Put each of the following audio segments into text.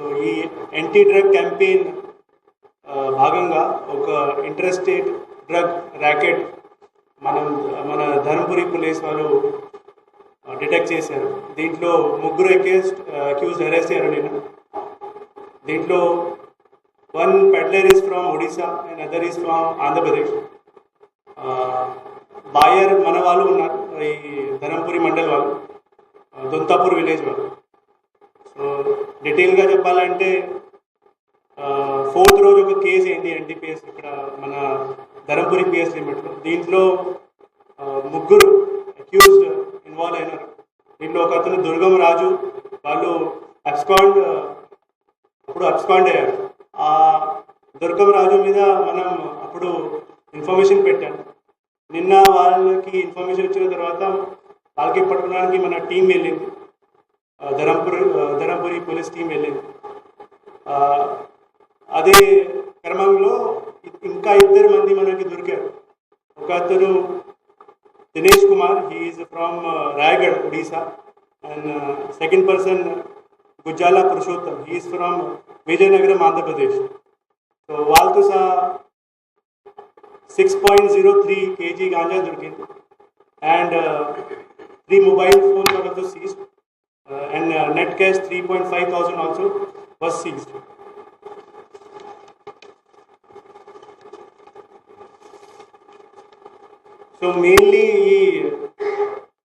So ఈ anti drug campaign భాగంగా ఒక ఇంట్రెస్టెడ్ డ్రగ్ ర్యాకెట్ మనం మన ధర్మపురి పోలీస్ వాళ్ళు డిటెక్ట్ చేశారు. దీంట్లో ముగ్గురు అక్యూజ్ అక్యూజ్ అరెస్ట్ అయ్యారు నేను దీంట్లో one peddler is from Odisha and other is from Andhra Pradesh buyer మన వాళ్ళు ఉన్నారు ఈ ధరంపురి మండల్ వాళ్ళు దొంతాపూర్ విలేజ్ వాళ్ళు. డీటెయిల్గా చెప్పాలంటే ఫోర్త్ రోజు ఒక కేసు ఏంటి? ఎన్టీపీఎస్ ఇక్కడ మన ధర్మపురి పిఎస్ లిమిట్లో దీంట్లో ముగ్గురు అక్యూజ్డ్ ఇన్వాల్వ్ అయినారు. దీంట్లో ఒక అతను దుర్గం రాజు వాళ్ళు అబ్స్కాండ్ అప్పుడు అబ్స్కాండ్ అయ్యారు. ఆ దుర్గం రాజు మీద మనం అప్పుడు ఇన్ఫర్మేషన్ పెట్టాం. నిన్న వాళ్ళకి ఇన్ఫర్మేషన్ వచ్చిన తర్వాత వాళ్ళకి పట్టుకోవడానికి మన టీం వెళ్ళింది. ఆ, ధరంపురి ఆ, ధరంపురి పోలీస్ టీం వెళ్ళింది ఆ, అదే క్రమంలో ఇ- ఇంకా ఇద్దరు మంది మనకి దొరికారు ఒక అతను Dinesh Kumar he is from Rayagada Odisha and second person Gujjala Purushottam he is from Vizianagaram Andhra Pradesh so వాళ్ళతో సహా six point zero three KG ganja దొరికింది and three mobile phones also seized and net cash three point five thousand also was seized so mainly ఈ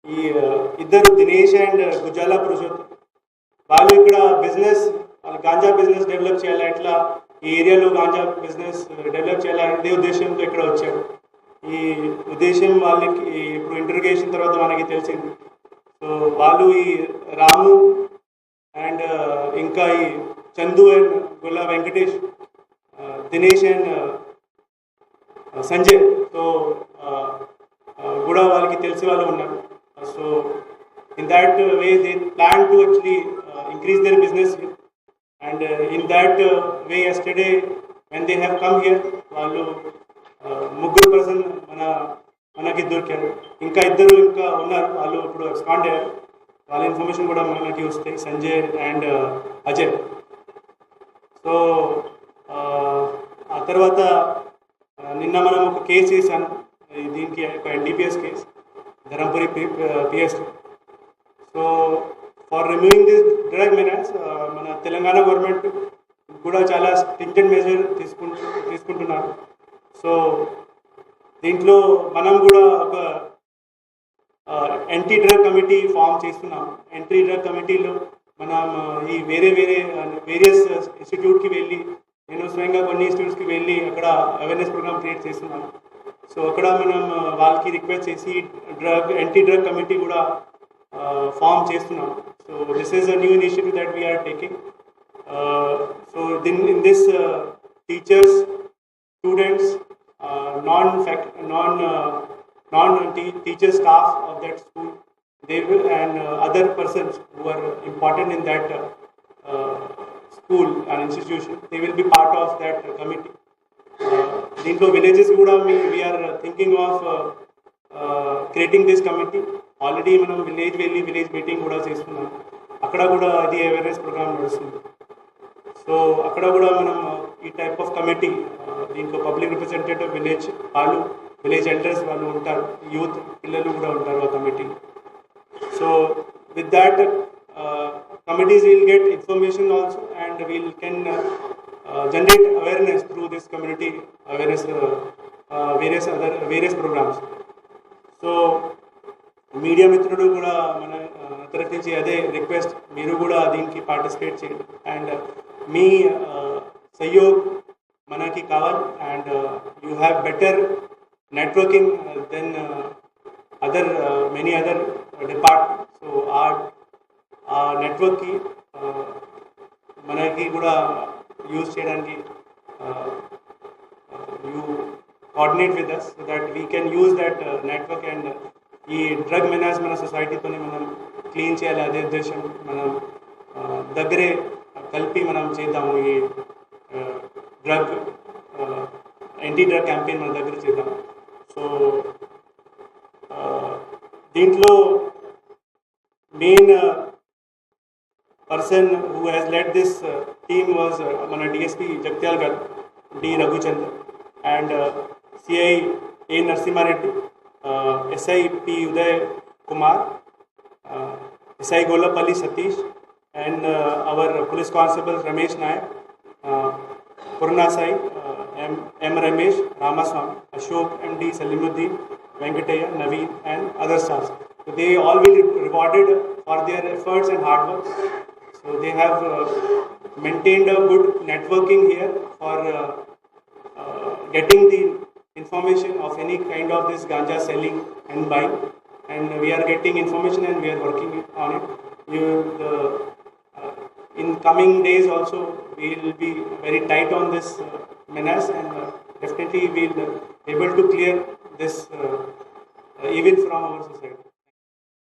ఈ uh, ఇద్దరు Dinesh and Gujjala Purushottam వాళ్ళు ఇక్కడ business వాళ్ళు ganja business develop చేయాలి ఎట్లా ఈ ఏరియాలో గాంజా బిజినెస్ డెవలప్ చేయాలి అనే ఉద్దేశంతో ఇక్కడ వచ్చారు. ఈ ఉద్దేశం వాళ్ళకి ఇప్పుడు ఇంటర్గేషన్ తర్వాత మనకి తెలిసింది. వాళ్ళు ఈ రాము అండ్ ఇంకా ఈ Chandu and Gulla Venkatesh Dinesh and Sanjay. So కూడా వాళ్ళకి తెలిసి వాళ్ళు ఉన్నారు. So in that way they plan to actually increase their business and in that way yesterday when they have come here వాళ్ళు ముగ్గురు పర్సన్ మన మనకి దొరికారు. ఇంకా ఇద్దరు ఇంకా ఉన్నారు. వాళ్ళు ఇప్పుడు ఎక్స్పాండ్ అయ్యారు. వాళ్ళ ఇన్ఫర్మేషన్ కూడా మనకి వస్తాయి. Sanjay and uh, Ajay. So uh, ఆ, తర్వాత uh, నిన్న మనం ఒక కేసు చేశాం దీనికి ఒక NDPS case. Dharmapuri PS so for removing this drug menace మన తెలంగాణ గవర్నమెంట్ కూడా చాలా స్ట్రింజెంట్ మెజర్ తీసుకుంటు తీసుకుంటున్నారు. సో దీంట్లో మనం కూడా ఒక యాంటీ డ్రగ్ కమిటీ ఫామ్ చేస్తున్నాం. యాంటీ డ్రగ్ కమిటీలో మనం ఈ వేరే వేరే వేరియస్ ఇన్స్టిట్యూట్కి వెళ్ళి నేను స్వయంగా కొన్ని ఇన్స్టిట్యూట్స్కి వెళ్ళి అక్కడ అవేర్నెస్ ప్రోగ్రామ్ క్రియేట్ చేస్తున్నాను. సో అక్కడ మనం వాళ్ళకి రిక్వెస్ట్ చేసి డ్రగ్ యాంటీ డ్రగ్ కమిటీ కూడా ఫామ్ చేస్తున్నాం. So this is a new initiative that we are taking so then in this teachers students non fac non non-teacher staff of that school, they will, and uh, other persons who are important in that uh, uh, school and institution, they will be part of that uh, committee. Uh, దీంట్లో villages కూడా we are thinking of creating this committee already మనం village వెళ్ళి village meeting కూడా చేస్తున్నాం అక్కడ కూడా ఇది awareness programme నడుస్తుంది సో అక్కడ కూడా మనం ఈ టైప్ ఆఫ్ కమిటీ దీంట్లో పబ్లిక్ రిప్రజెంటేటివ్ విలేజ్ వాళ్ళు విలేజ్ ఎల్డర్స్ వాళ్ళు ఉంటారు యూత్ పిల్లలు కూడా ఉంటారు ఆ committee so with that committees will get information also and we'll can generate awareness through this community awareness various other various programmes so media మిత్రుడు కూడా మన uh, తరఫు నుంచి అదే రిక్వెస్ట్ మీరు కూడా దీనికి పార్టిసిపేట్ చేయండి. అండ్ uh, మీ uh, సహయోగ్ మనకి కావాలి. And you have better networking then other many other department so ఆ ఆ నెట్వర్క్కి మనకి కూడా యూజ్ చేయడానికి you coordinate with us so that we can use that network and ఈ డ్రగ్ మెనాజ్ మన సొసైటీతోనే మనం క్లీన్ చేయాలి. అదే ఉద్దేశం మనం ఆ, దగ్గరే కలిపి మనం చేద్దాము ఈ డ్రగ్ యాంటీ డ్రగ్ క్యాంపెయిన్ మన దగ్గర చేద్దాం సో దీంట్లో main person person who has led this uh, team was uh, Mana DSP Jagtyalgar, D. Raghuchandra, and uh, CI A. Narsimha Reddy, uh, SI P. Uday Kumar, uh, SI Golapalli Satish, and M. M. Ramesh, Ramaswamy, Ashok, MD Salimuddin, Venkataya, Naveen, and other staffs. So they all will be rewarded for their efforts and hard work. So they have uh, maintained a good networking here for uh, uh, getting the information of any kind of this ganja selling and buying. And we are getting information and we are working on it. You, uh, in coming days also, we will be very tight on this uh, menace and uh, definitely we will be able to clear this uh, evil from our society.